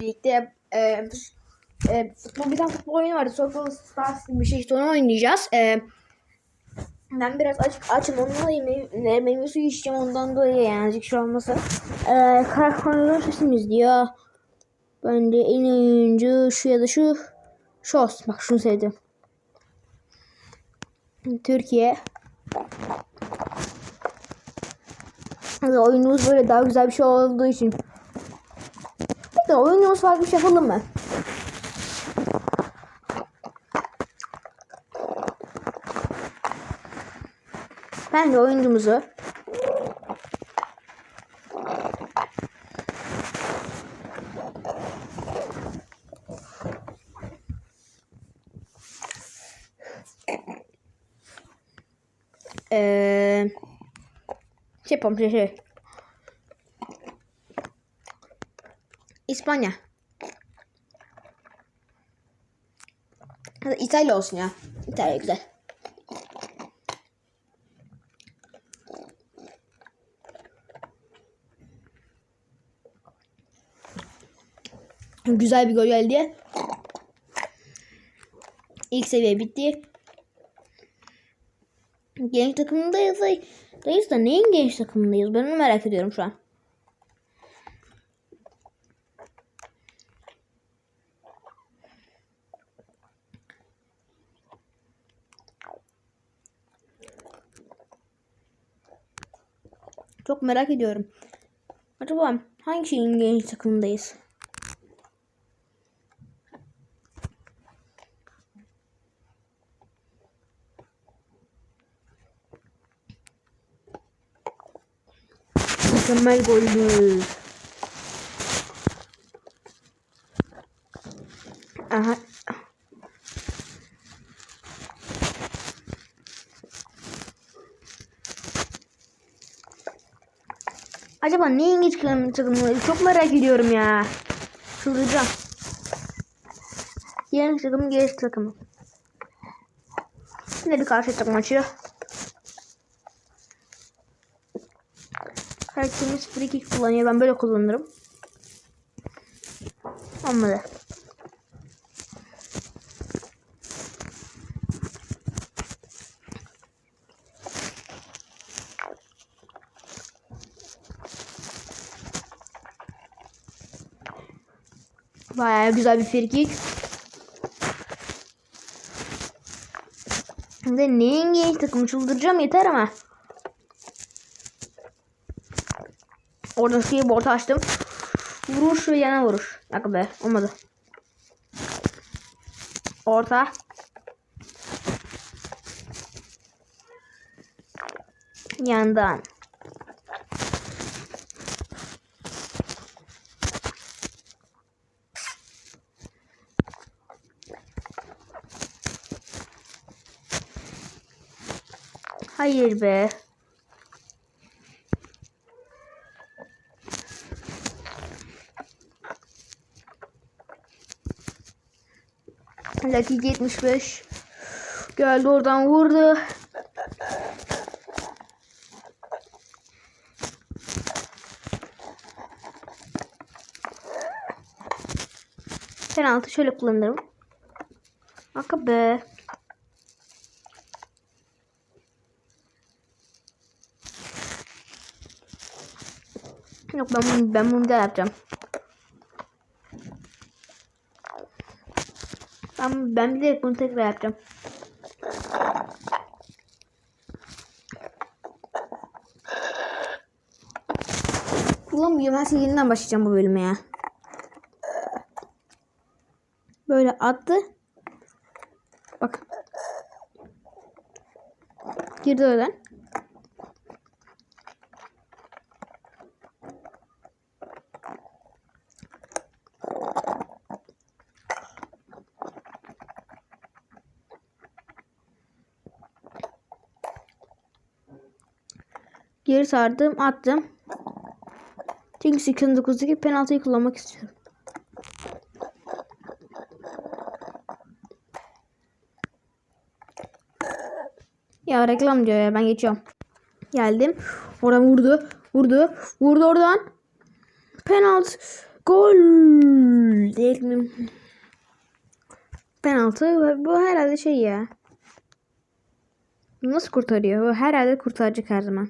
birlikte e, e, futbol bir tane futbol oyunu vardı. Soccer Stars gibi bir şey işte onu oynayacağız. E, ben biraz açık açım ondan dolayı meyve, suyu içeceğim ondan dolayı yani azıcık şey olmasa. E, karakterler sesimiz diyor. Ben de en oyuncu şu ya da şu. Şu olsun. Bak şunu sevdim. Türkiye. Oyunumuz böyle daha güzel bir şey olduğu için. Peki oyunumuz farklı bir şey yapalım mı? Ben de oyuncumuzu Eee şey yapalım şey şey. İspanya. İtalya olsun ya. İtalya güzel. Güzel bir gol geldi. İlk seviye bitti. Genç takımındayız. Dayız da neyin genç takımındayız? Ben onu merak ediyorum şu an. Çok merak ediyorum. Acaba hangi genç takımındayız? Mükemmel goldü. Aha. Acaba ne İngiliz takımı çok merak ediyorum ya. Çıldıracağım. Yeni takım geç takımı. Yine bir karşı takım maçı. Karakterimiz free kick kullanıyor. Ben böyle kullanırım. Olmadı. Bayağı güzel bir free kick. Şimdi neyin genç takımı çıldıracağım yeter ama. Orada şeyi orta açtım. Vuruş ve yana vuruş. Dakika be olmadı. Orta. Yandan. Hayır be. Dakika 75. Geldi oradan vurdu. Penaltı şöyle kullanırım. Aka be. Yok ben bunu, ben bunu da yapacağım. Ben, ben bilerek bunu tekrar yapacağım. Bulamıyorum. Ben yeniden başlayacağım bu bölüme ya. Böyle attı. Bak. Girdi oradan. Geri sardım attım. Çünkü 89'daki penaltıyı kullanmak istiyorum. Ya reklam diyor ya ben geçiyorum. Geldim. Oradan vurdu. Vurdu. Vurdu oradan. Penaltı. Gol. Penaltı. Bu herhalde şey ya. Nasıl kurtarıyor? Bu herhalde kurtaracak her zaman.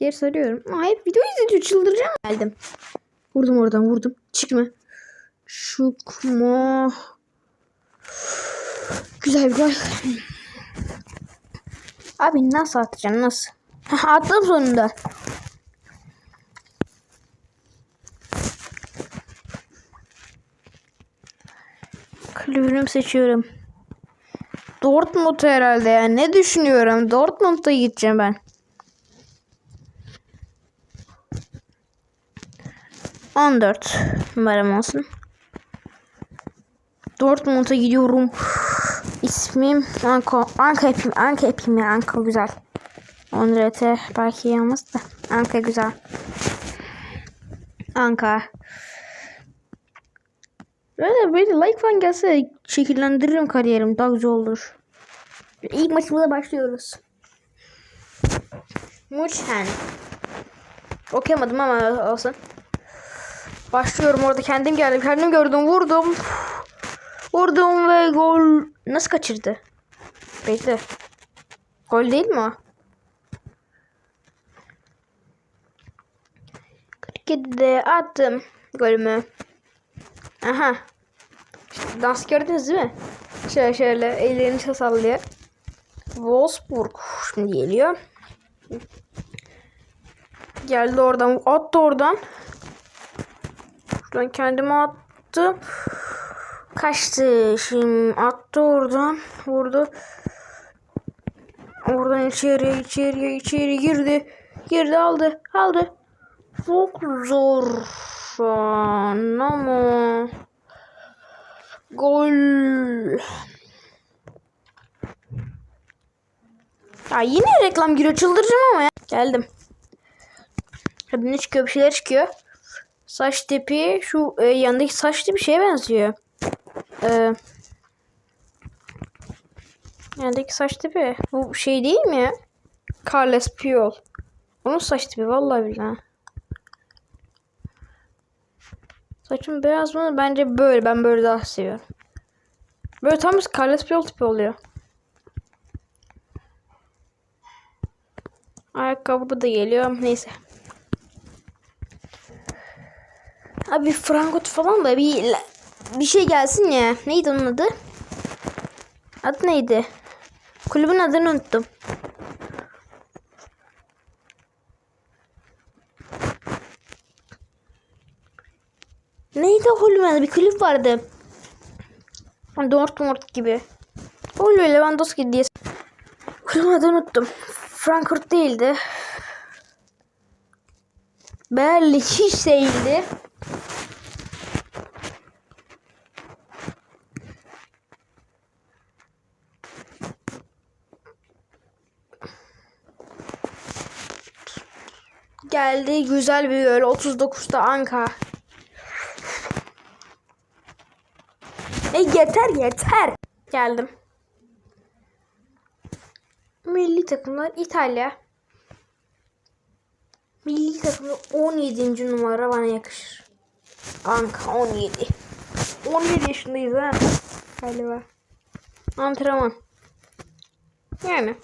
Geri sarıyorum. Aa, video izletiyor. Çıldıracağım. Geldim. Vurdum oradan vurdum. Çıkma. Çıkma. Güzel bir gol. Abi nasıl atacaksın nasıl? Attım sonunda. Kulübümü seçiyorum. Dortmund herhalde ya. Ne düşünüyorum? Dortmund'a gideceğim ben. On dört numaram olsun. Dortmund'a gidiyorum. İsmim Anko. Anka yapayım. Anka yapayım ya. Anka güzel. 10 RT belki yalnız da. Anka güzel. Anka. Böyle böyle like falan gelse şekillendiririm kariyerim. Daha güzel olur. İlk maçımıza başlıyoruz. München. Okuyamadım ama olsun. Başlıyorum orada kendim geldim. Kendim gördüm. Vurdum. Vurdum ve gol. Nasıl kaçırdı? Bekle. Gol değil mi o? 47'de attım golümü. Aha. İşte dans gördünüz değil mi? Şöyle şöyle ellerini sallıyor. Wolfsburg şimdi geliyor. Geldi oradan attı oradan. Şuradan kendime attım. Kaçtı şimdi attı oradan vurdu. Oradan içeriye içeriye içeri girdi. Girdi aldı aldı. Çok zor şu an ama gol. Ya yine reklam giriyor çıldıracağım ama ya. Geldim. Hadi ne çıkıyor bir şeyler çıkıyor. Saç tipi şu e, yandaki saç tipi şeye benziyor. E, yandaki saç tipi bu şey değil mi? Carles Puyol. Onun saç tipi vallahi billahi. Saçım beyaz mı? Bence böyle. Ben böyle daha seviyorum. Böyle tam bir Carles Puyol tipi oluyor. Ayakkabı da geliyor. Neyse. Abi Frankfurt falan da bir bir şey gelsin ya. Neydi onun adı? Adı neydi? Kulübün adını unuttum. Neydi kulübün Bir kulüp vardı. Dortmund gibi. Oluyor Lewandowski diye. Kulübün adını unuttum. Frankfurt değildi. Berlin hiç değildi. Geldi güzel bir gol. 39'da Anka. E yeter yeter. Geldim. Milli takımlar İtalya. Milli takımda 17. numara bana yakışır. Anka 17. 17 yaşındayız ha. Galiba. Antrenman. Yani.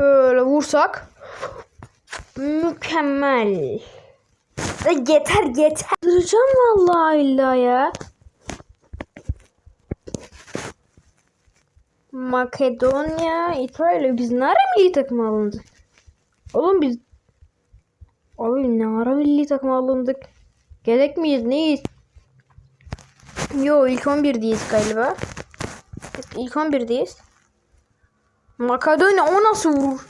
Böyle vursak. Mükemmel. E yeter yeter. Duracağım vallahi illa ya. Makedonya, İtalya. Biz ne ara milli takım alındık? Oğlum biz... Abi ne ara milli takım alındık? Gerek miyiz? Neyiz? Yo ilk 11'deyiz galiba. İlk 11'deyiz. Makedonya o nasıl vurur?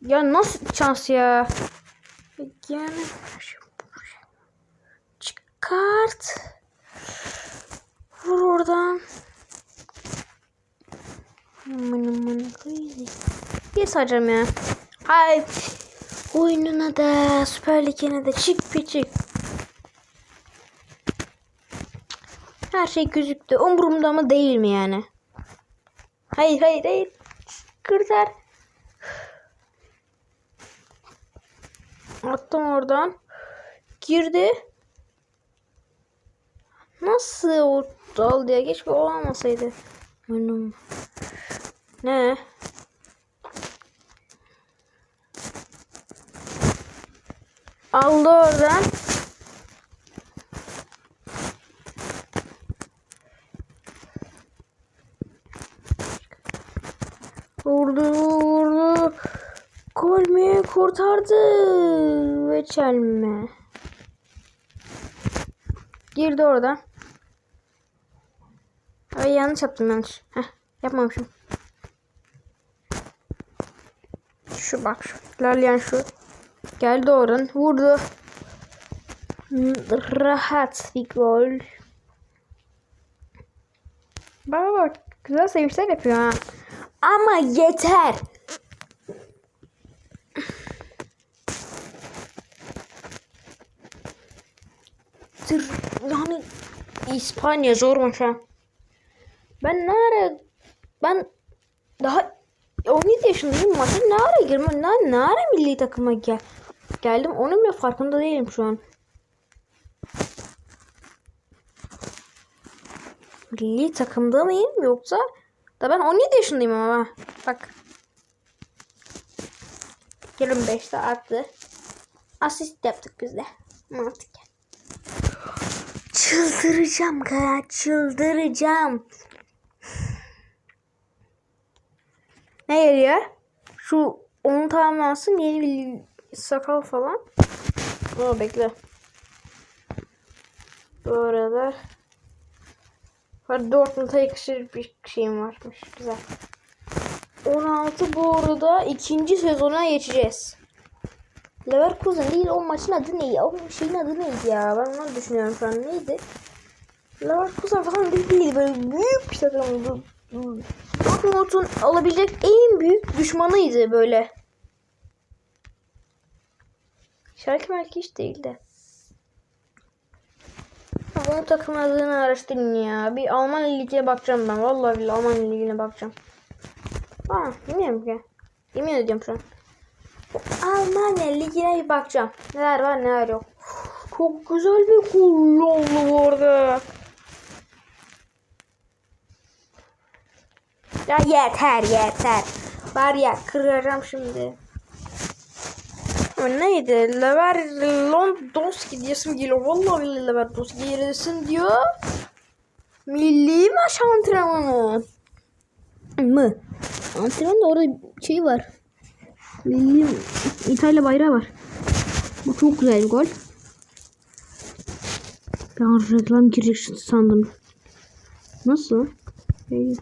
Ya nasıl şans ya? Yani çıkart. Vur oradan. Bir saracağım ya. Hay. Oyununa da Süper Lig'ine de çık bir çık. Her şey gözüktü. Umurumda mı değil mi yani? Hayır hayır hayır. Kurtar. Attım oradan. Girdi. Nasıl o dal diye bir olmasaydı. Anam. Ne? Aldı oradan. Vurdu vurdu. Gol mü kurtardı ve çelme. Girdi oradan. Ay yanlış yaptım yanlış. Heh, yapmamışım. Şu bak şu. Lalyan şu. Geldi oradan. Vurdu. Rahat bir gol. Bak bak. Güzel sevinçler yapıyor ha. Ama yeter. Tır, yani İspanya zormuş ha. Ben ne ara ben daha 17 yaşındayım maça ne ara girmem ne, ne ara milli takıma gel geldim onun bile farkında değilim şu an. Milli takımda mıyım yoksa da ben 17 yaşındayım ama bak. 25'te attı. Asist yaptık biz de. Mantık. Çıldıracağım kaya çıldıracağım. Ne geliyor? Şu onu tamamlansın yeni bir sakal falan. Aa bekle. Bu arada Hadi Dortmund'a yakışır bir şeyim varmış. Güzel. 16 bu arada ikinci sezona geçeceğiz. Leverkusen değil o maçın adı neydi? O şeyin adı neydi ya? Ben onu düşünüyorum şu an. Neydi? Leverkusen falan değil böyle büyük bir takımdı. Dortmund'un alabilecek en büyük düşmanıydı böyle. Şarkı belki hiç değildi. Bunun takım adını araştırın ya. Bir Alman ligine bakacağım ben. Vallahi billahi Alman ligine bakacağım. Aa, bilmiyorum ki. Yemin ediyorum şu an. Almanya ligine bir bakacağım. Neler var neler yok. Çok güzel bir gol oldu bu arada. Ya yeter yeter. Var ya kıracağım şimdi. Ama neydi? Lever Lewandowski diyesim geliyor. Vallahi billahi Lewandowski diyesim diyor. Milli maç antrenmanı. Mı? Antrenmanda orada şey var. Milli İtalya bayrağı var. Bu çok güzel bir gol. Ben reklam girecek sandım. Nasıl? Hey.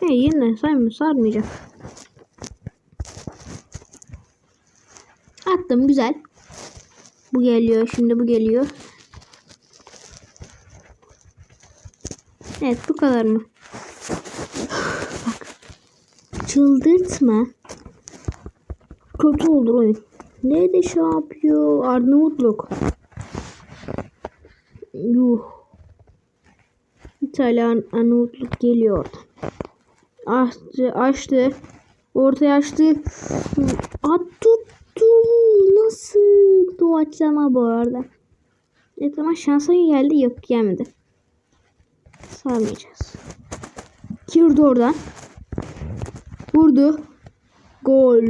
Hey yine saymıyor sarmayacak. Attım güzel. Bu geliyor şimdi bu geliyor. Evet bu kadar mı? Çıldırtma. Kötü olur oyun. Ne de şey yapıyor? Arnavutluk. Yuh. İtalyan Arnavutluk geliyor. Açtı, açtı. Ortaya açtı. At tuttu. Nasıl? Doğaçlama bu arada. Evet ama şansa geldi yok gelmedi. Sarmayacağız. Girdi oradan. Vurdu. Gol.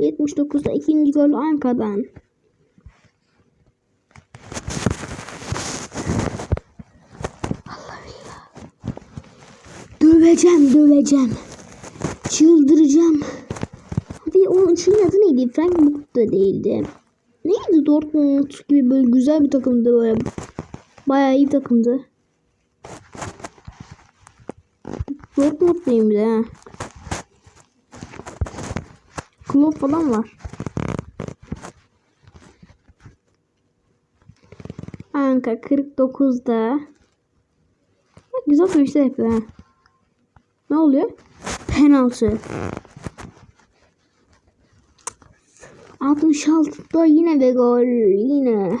79'da ikinci gol Anka'dan. Allah billah. Döveceğim döveceğim. Çıldıracağım. Hadi onun şeyin adı neydi? Frankfurt da değildi. Neydi Dortmund gibi böyle güzel bir takımdı böyle. Bayağı iyi takımdı. Dortmund'luyum bir de. Klopp falan var. Anka 49'da. Bak, güzel sonuçlar yapıyor ha. Ne oluyor? Penaltı. 66'da yine de gol. Yine.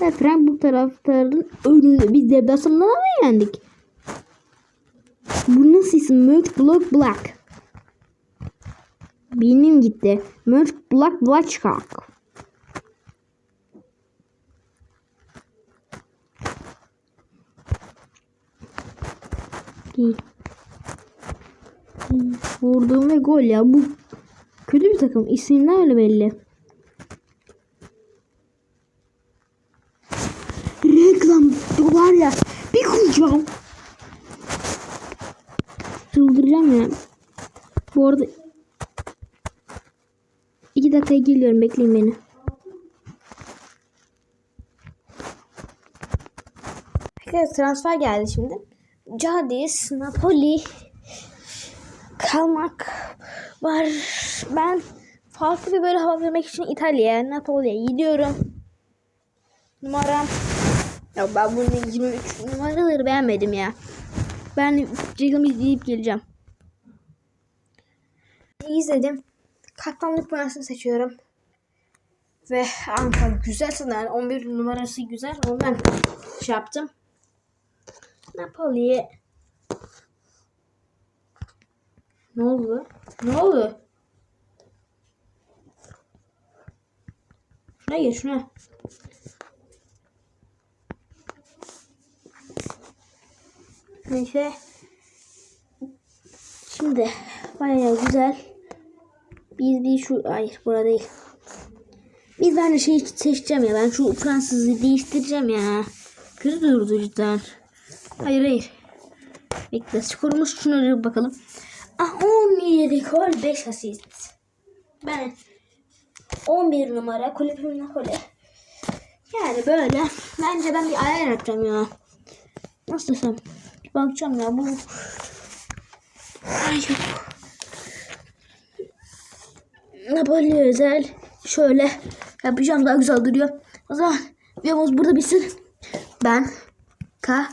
Ve Frankfurt taraftarının önünde biz deplasmanda mı yendik? Bu nasıl isim? Mönch Block Black. Benim gitti. Mönch Black. Değil. Vurduğum ve gol ya. Bu kötü bir takım. İsimler öyle belli. Reklam var ya. Bir koyacağım. Çıldıracağım ya. Bu arada iki dakikaya geliyorum. Bekleyin beni. Arkadaşlar transfer geldi şimdi. Cadiz, Napoli kalmak var. Ben farklı bir böyle hava vermek için İtalya'ya, Napoli'ye gidiyorum. Numaram ya ben bunun 23 numaraları beğenmedim ya. Ben reklamı izleyip geleceğim. İzledim. Kaptanlık numarasını seçiyorum. Ve Ankara güzel sanırım. 11 numarası güzel. Ondan şey yaptım. Napoli'ye ne oldu? Ne oldu? Şuna gir şuna. Neyse. Şimdi bayağı güzel. Biz bir şu hayır burada değil. Biz ben de şey seçeceğim ya. Ben şu Fransızı değiştireceğim ya. Kötü durdu cidden. Hayır hayır. Bekle skorumuz şuna bakalım. Ah 17 gol 5 asist. Ben 11 numara kulübüm Napoli. Yani böyle. Bence ben bir ayar yapacağım ya. Nasıl desem? Bir bakacağım ya bu. Ay yok. Napoli özel. Şöyle yapacağım daha güzel duruyor. O zaman videomuz burada bitsin. Ben Ka